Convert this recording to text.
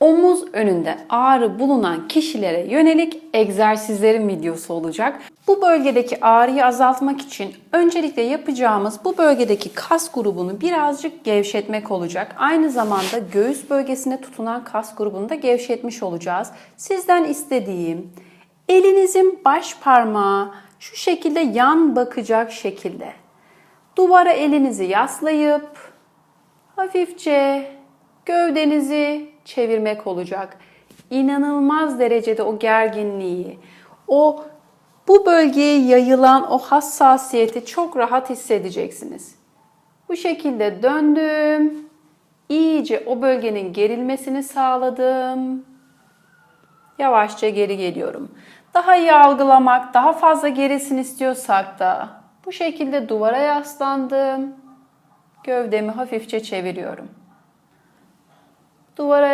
omuz önünde ağrı bulunan kişilere yönelik egzersizlerin videosu olacak. Bu bölgedeki ağrıyı azaltmak için öncelikle yapacağımız bu bölgedeki kas grubunu birazcık gevşetmek olacak. Aynı zamanda göğüs bölgesine tutunan kas grubunu da gevşetmiş olacağız. Sizden istediğim elinizin baş parmağı şu şekilde yan bakacak şekilde duvara elinizi yaslayıp hafifçe gövdenizi çevirmek olacak. İnanılmaz derecede o gerginliği, o bu bölgeye yayılan o hassasiyeti çok rahat hissedeceksiniz. Bu şekilde döndüm. İyice o bölgenin gerilmesini sağladım. Yavaşça geri geliyorum. Daha iyi algılamak, daha fazla gerisin istiyorsak da bu şekilde duvara yaslandım. Gövdemi hafifçe çeviriyorum. Duvara